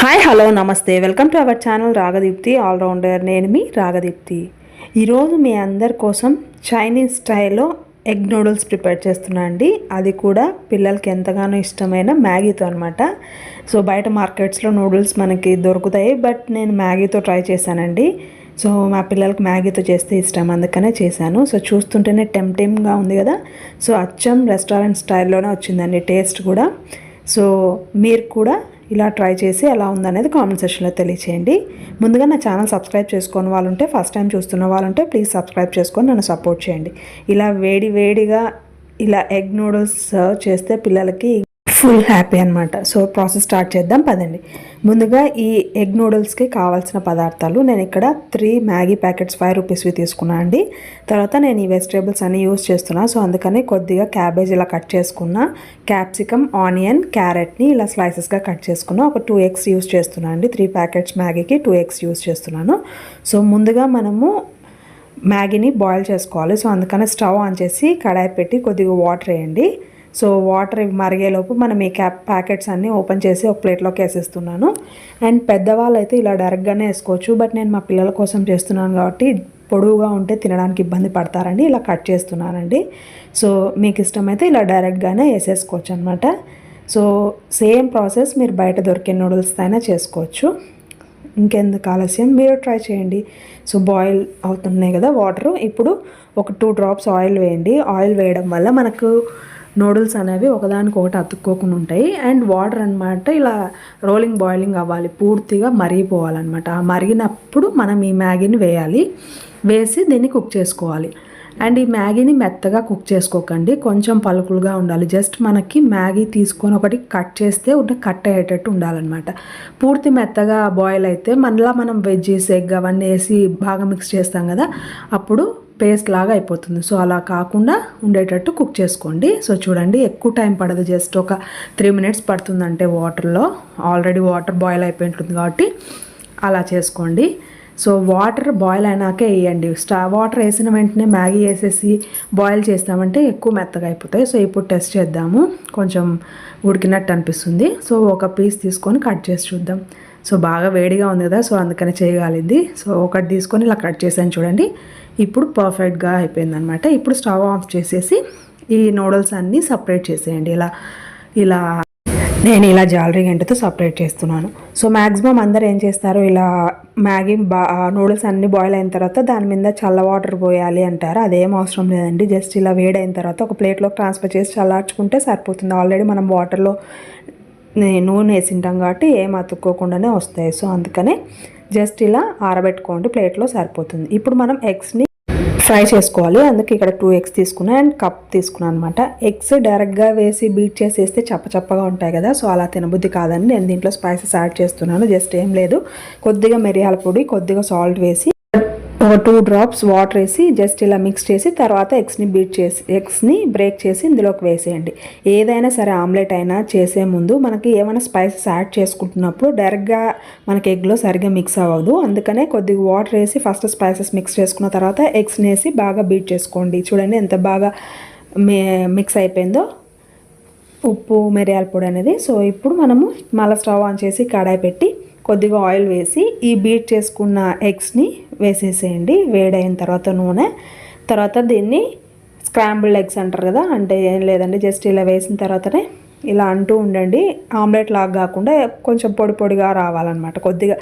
Hi hello నమస్తే. Welcome to our channel Ragadeepthi allrounder నేను మీ రాగదీప్తి ఈరోజు మీ అందరి కోసం చైనీస్ స్టైల్లో ఎగ్ నూడిల్స్ ప్రిపేర్ చేస్తున్నా అండి. అది కూడా పిల్లలకి ఎంతగానో ఇష్టమైన మ్యాగీతో అనమాట సో బయట మార్కెట్స్లో నూడిల్స్ మనకి దొరుకుతాయి. బట్ నేను మ్యాగీతో ట్రై చేశానండి. సో మా పిల్లలకి మ్యాగీతో చేస్తే ఇష్టం. అందుకనే చేశాను. సో చూస్తుంటేనే టెంప్టింగ్గా ఉంది కదా. సో అచ్చం రెస్టారెంట్ స్టైల్లోనే వచ్చిందండి టేస్ట్ కూడా. సో మీరు కూడా ఇలా ట్రై చేసి ఎలా ఉందనేది కామెంట్ సెక్షన్లో తెలియచేయండి. ముందుగా నా ఛానల్ సబ్స్క్రైబ్ చేసుకుని వాళ్ళు ఉంటే ఫస్ట్ టైం చూస్తున్న వాళ్ళు ఉంటే ప్లీజ్ సబ్స్క్రైబ్ చేసుకొని నన్ను సపోర్ట్ చేయండి. ఇలా వేడి వేడిగా ఇలా ఎగ్ నూడిల్స్ సర్వ్ చేస్తే పిల్లలకి ఫుల్ హ్యాపీ అనమాట సో ప్రాసెస్ స్టార్ట్ చేద్దాం పదండి. ముందుగా ఈ ఎగ్ నూడిల్స్కి కావాల్సిన పదార్థాలు నేను ఇక్కడ త్రీ మ్యాగీ ప్యాకెట్స్ ఫైవ్ రూపీస్వి తీసుకున్నాను అండి. తర్వాత నేను ఈ వెజిటేబుల్స్ అన్నీ యూస్ చేస్తున్నా. సో అందుకని కొద్దిగా క్యాబేజ్ ఇలా కట్ చేసుకున్న. క్యాప్సికమ్ ఆనియన్ క్యారెట్ని ఇలా స్లైసెస్గా కట్ చేసుకున్నా. ఒక టూ ఎగ్స్ యూస్ చేస్తున్నాను అండి. త్రీ ప్యాకెట్స్ మ్యాగీకి టూ ఎగ్స్ యూస్ చేస్తున్నాను. సో ముందుగా మనము మ్యాగీని బాయిల్ చేసుకోవాలి. సో అందుకని స్టవ్ ఆన్ చేసి కడాయి పెట్టి కొద్దిగా వాటర్ వేయండి. సో వాటర్ మరిగేలోపు మనం ఈ క్యాప్ ప్యాకెట్స్ అన్నీ ఓపెన్ చేసి ఒక ప్లేట్లోకి వేసేస్తున్నాను. అండ్ పెద్దవాళ్ళు అయితే ఇలా డైరెక్ట్గానే వేసుకోవచ్చు. బట్ నేను మా పిల్లల కోసం చేస్తున్నాను కాబట్టి పొడవుగా ఉంటే తినడానికి ఇబ్బంది పడతారండి ఇలా కట్ చేస్తున్నానండి. సో మీకు ఇష్టమైతే ఇలా డైరెక్ట్గానే వేసేసుకోవచ్చు అనమాట సో సేమ్ ప్రాసెస్ మీరు బయట దొరికే నూడిల్స్ అయినా చేసుకోవచ్చు. ఇంకెందుకు ఆలస్యం? మీరు ట్రై చేయండి. సో బాయిల్ అవుతున్నాయి కదా వాటర్. ఇప్పుడు ఒక టూ డ్రాప్స్ ఆయిల్ వేయండి. ఆయిల్ వేయడం వల్ల మనకు నూడిల్స్ అనేవి ఒకదానికొకటి అతుక్కోకుండా ఉంటాయి. అండ్ వాటర్ అనమాట ఇలా రోలింగ్ బాయిలింగ్ అవ్వాలి. పూర్తిగా మరిగిపోవాలన్నమాట. ఆ మరిగినప్పుడు మనం ఈ మ్యాగీని వేయాలి. వేసి దీన్ని కుక్ చేసుకోవాలి. అండ్ ఈ మ్యాగీని మెత్తగా కుక్ చేసుకోకండి. కొంచెం పలుకులుగా ఉండాలి. జస్ట్ మనకి మ్యాగీ తీసుకొని ఒకటి కట్ చేస్తే ఉంటే కట్ అయ్యేటట్టు ఉండాలన్నమాట. పూర్తి మెత్తగా బాయిల్ అయితే మళ్ళీ మనం వెజ్జీస్ ఎగ్ అవన్నీ వేసి బాగా మిక్స్ చేస్తాం కదా అప్పుడు పేస్ట్ లాగా అయిపోతుంది. సో అలా కాకుండా ఉండేటట్టు కుక్ చేసుకోండి. సో చూడండి ఎక్కువ టైం పడదు. జస్ట్ ఒక త్రీ మినిట్స్ పడుతుందంటే వాటర్లో. ఆల్రెడీ వాటర్ బాయిల్ అయిపోయి ఉంటుంది కాబట్టి అలా చేసుకోండి. సో వాటర్ బాయిల్ అయినాకే వేయండి. స్టా వాటర్ వేసిన వెంటనే మ్యాగీ వేసేసి బాయిల్ చేస్తామంటే ఎక్కువ మెత్తగా అయిపోతాయి. సో ఇప్పుడు టెస్ట్ చేద్దాము. కొంచెం ఉడికినట్టు అనిపిస్తుంది. సో ఒక పీస్ తీసుకొని కట్ చేసి చూద్దాం. సో బాగా వేడిగా ఉంది కదా సో అందుకని చేయగలిగింది సో ఒకటి తీసుకొని ఇలా కట్ చేసాను చూడండి. ఇప్పుడు పర్ఫెక్ట్గా అయిపోయిందనమాట. ఇప్పుడు స్టవ్ ఆఫ్ చేసేసి ఈ నూడిల్స్ అన్నీ సపరేట్ చేసేయండి. ఇలా ఇలా నేను ఇలా జాలరీ గంటతో సపరేట్ చేస్తున్నాను. సో మ్యాక్సిమం అందరు ఏం చేస్తారు? ఇలా మ్యాగీ బా నూడిల్స్ అన్నీ బాయిల్ అయిన తర్వాత దాని మీద చల్ల వాటర్ పోయాలి అంటారు. అదేం అవసరం లేదండి. జస్ట్ ఇలా వేడైన తర్వాత ఒక ప్లేట్లోకి ట్రాన్స్ఫర్ చేసి చల్లార్చుకుంటే సరిపోతుంది. ఆల్రెడీ మనం వాటర్లో నూనె వేసింటాం కాబట్టి ఏం అతుక్కోకుండానే వస్తాయి. సో అందుకనే జస్ట్ ఇలా ఆరబెట్టుకోండి. ప్లేట్లో సరిపోతుంది. ఇప్పుడు మనం ఎగ్స్ని ఫ్రై చేసుకోవాలి. అందుకే ఇక్కడ టూ ఎగ్స్ తీసుకున్నా అండ్ కప్ తీసుకున్నాను అనమాట ఎగ్స్ డైరెక్ట్గా వేసి బీట్ చేసేస్తే చప్పచప్పగా చప్ప చప్పగా ఉంటాయి కదా. సో అలా తినబుద్ధి కాదని నేను దీంట్లో స్పైసెస్ యాడ్ చేస్తున్నాను. జస్ట్ ఏం లేదు. కొద్దిగా మిరియాల పొడి కొద్దిగా సాల్ట్ వేసి ఒక టూ డ్రాప్స్ వాటర్ వేసి జస్ట్ ఇలా మిక్స్ చేసి తర్వాత ఎగ్స్ని బీట్ చేసి ఎగ్స్ని బ్రేక్ చేసి ఇందులోకి వేసేయండి. ఏదైనా సరే ఆమ్లెట్ అయినా చేసే ముందు మనకి ఏమైనా స్పైసెస్ యాడ్ చేసుకుంటున్నప్పుడు డైరెక్ట్గా మనకి ఎగ్లో సరిగ్గా మిక్స్ అవ్వదు. అందుకనే కొద్దిగా వాటర్ వేసి ఫస్ట్ స్పైసెస్ మిక్స్ చేసుకున్న తర్వాత ఎగ్స్ని వేసి బాగా బీట్ చేసుకోండి. చూడండి ఎంత బాగా మిక్స్ అయిపోయిందో. ఉప్పు మిరియాల పొడి అనేది. సో ఇప్పుడు మనము మళ్ళీ స్టవ్ ఆన్ చేసి కడాయి పెట్టి కొద్దిగా ఆయిల్ వేసి ఈ బీట్ చేసుకున్న ఎగ్స్ని వేసేసేయండి. వేడైన తర్వాత నూనె. తర్వాత దీన్ని స్క్రాంబుల్డ్ ఎగ్స్ అంటారు కదా అంటే ఏం లేదండి జస్ట్ ఇలా వేసిన తర్వాతనే ఇలా అంటూ ఉండండి. ఆమ్లెట్ లాగా కాకుండా కొంచెం పొడి పొడిగా రావాలన్నమాట. కొద్దిగా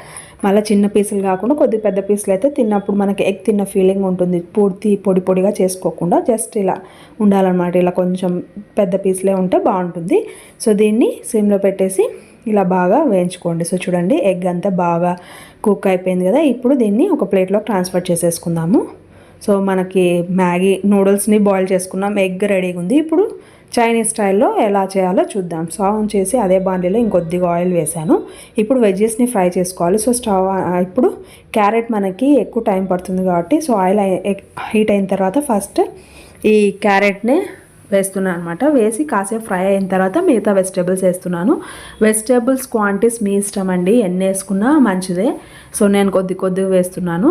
మళ్ళీ చిన్న పీసులు కాకుండా కొద్ది పెద్ద పీసులు అయితే తిన్నప్పుడు మనకి ఎగ్ తిన్న ఫీలింగ్ ఉంటుంది. పూర్తి పొడి పొడిగా చేసుకోకుండా జస్ట్ ఇలా ఉండాలన్నమాట. ఇలా కొంచెం పెద్ద పీసులే ఉంటే బాగుంటుంది. సో దీన్ని సిమ్లో పెట్టేసి ఇలా బాగా వేయించుకోండి. సో చూడండి ఎగ్ అంతా బాగా కుక్ అయిపోయింది కదా. ఇప్పుడు దీన్ని ఒక ప్లేట్లో ట్రాన్స్ఫర్ చేసేసుకుందాము. సో మనకి మ్యాగీ నూడిల్స్ని బాయిల్ చేసుకున్నాం. ఎగ్ రెడీగా ఉంది. ఇప్పుడు చైనీస్ స్టైల్లో ఎలా చేయాలో చూద్దాం. స్టవ్ ఆన్ చేసి అదే బాండీలో ఇంకొద్దిగా ఆయిల్ వేసాను ఇప్పుడు వెజ్జెస్ని ఫ్రై చేసుకోవాలి. సో స్టవ్ ఇప్పుడు క్యారెట్ మనకి ఎక్కువ టైం పడుతుంది కాబట్టి సో ఆయిల్ హీట్ అయిన తర్వాత ఫస్ట్ ఈ క్యారెట్ని వేస్తున్నాను అనమాట వేసి కాసేపు ఫ్రై అయిన తర్వాత మిగతా వెజిటేబుల్స్ వేస్తున్నాను. వెజిటేబుల్స్ క్వాంటిటీస్ మీ ఇష్టం అండి. ఎన్ని వేసుకున్నా మంచిదే. సో నేను కొద్ది కొద్దిగా వేస్తున్నాను.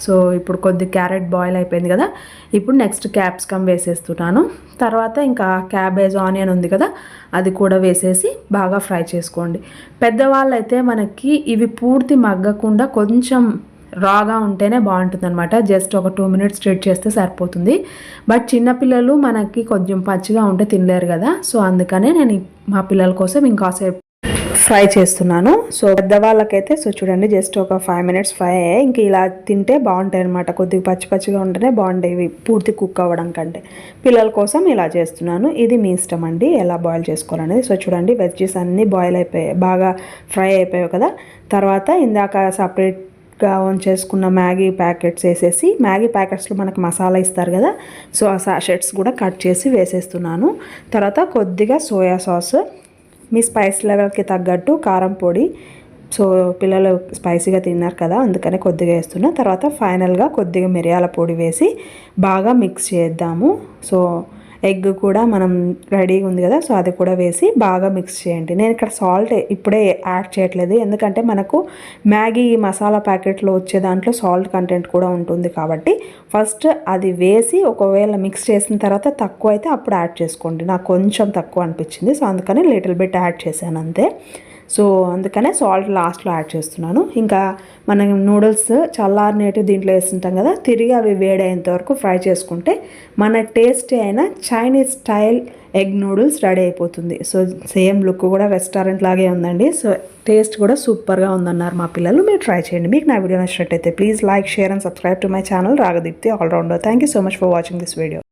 సో ఇప్పుడు కొద్ది క్యారెట్ బాయిల్ అయిపోయింది కదా. ఇప్పుడు నెక్స్ట్ క్యాప్సికమ్ వేసేస్తున్నాను. తర్వాత ఇంకా క్యాబేజ్ ఆనియన్ ఉంది కదా అది కూడా వేసేసి బాగా ఫ్రై చేసుకోండి. పెద్దవాళ్ళు అయితే మనకి ఇవి పూర్తి మగ్గకుండా కొంచెం రాగా ఉంటేనే బాగుంటుంది అనమాట జస్ట్ ఒక టూ మినిట్స్ స్ట్రెట్ చేస్తే సరిపోతుంది. బట్ చిన్నపిల్లలు మనకి కొంచెం పచ్చిగా ఉంటే తినలేరు కదా. సో అందుకనే నేను మా పిల్లల కోసం ఇంకాసేపు ఫ్రై చేస్తున్నాను. సో పెద్దవాళ్ళకైతే సో చూడండి జస్ట్ ఒక ఫైవ్ మినిట్స్ ఫ్రై అయ్యాయి. ఇంక ఇలా తింటే బాగుంటాయి అనమాట కొద్దిగా పచ్చి పచ్చిగా ఉంటేనే బాగుంటాయి. పూర్తి కుక్ అవ్వడం కంటే. పిల్లల కోసం ఇలా చేస్తున్నాను. ఇది మీ ఇష్టం అండి. ఎలా బాయిల్ చేసుకోవాలనేది. సో చూడండి వెజ్జీస్ అన్నీ బాయిల్ అయిపోయాయి. బాగా ఫ్రై అయిపోయాయి కదా. తర్వాత ఇందాక సపరేట్ గా చేసుకున్న మ్యాగీ ప్యాకెట్స్ వేసేసి మ్యాగీ ప్యాకెట్స్లో మనకు మసాలా ఇస్తారు కదా సో ఆ సాషెట్స్ కూడా కట్ చేసి వేసేస్తున్నాను. తర్వాత కొద్దిగా సోయా సాస్ మీ స్పైస్ లెవెల్కి తగ్గట్టు కారం పొడి సో పిల్లలు స్పైసీగా తిన్నారు కదా అందుకనే కొద్దిగా వేస్తున్నా. తర్వాత ఫైనల్గా కొద్దిగా మిరియాల పొడి వేసి బాగా మిక్స్ చేద్దాము. సో ఎగ్ కూడా మనం రెడీగా ఉంది కదా సో అది కూడా వేసి బాగా మిక్స్ చేయండి. నేను ఇక్కడ సాల్ట్ ఇప్పుడే యాడ్ చేయట్లేదు ఎందుకంటే మనకు మ్యాగీ మసాలా ప్యాకెట్లో వచ్చే దాంట్లో సాల్ట్ కంటెంట్ కూడా ఉంటుంది కాబట్టి ఫస్ట్ అది వేసి ఒకవేళ మిక్స్ చేసిన తర్వాత తక్కువ అయితే అప్పుడు యాడ్ చేసుకోండి. నాకు కొంచెం తక్కువ అనిపించింది సో అందుకని లిటిల్ బిట్ యాడ్ చేశాను అంతే. సో అందుకనే సాల్ట్ లాస్ట్లో యాడ్ చేస్తున్నాను. ఇంకా మనం నూడిల్స్ చల్లారినేటి దీంట్లో వేస్తుంటాం కదా తిరిగి అవి వేడైనంత వరకు ఫ్రై చేసుకుంటే మన టేస్టీ అయిన Chinese style egg noodles ready అయిపోతుంది. సో సేమ్ లుక్ కూడా రెస్టారెంట్ లాగే ఉందండి. సో టేస్ట్ కూడా సూపర్గా ఉందన్నారు మా పిల్లలు. మీరు ట్రై చేయండి. మీకు నా వీడియో నచ్చినట్టయితే please like share and subscribe to my channel. Ragadeepthi allrounder. Thank you so much for watching this video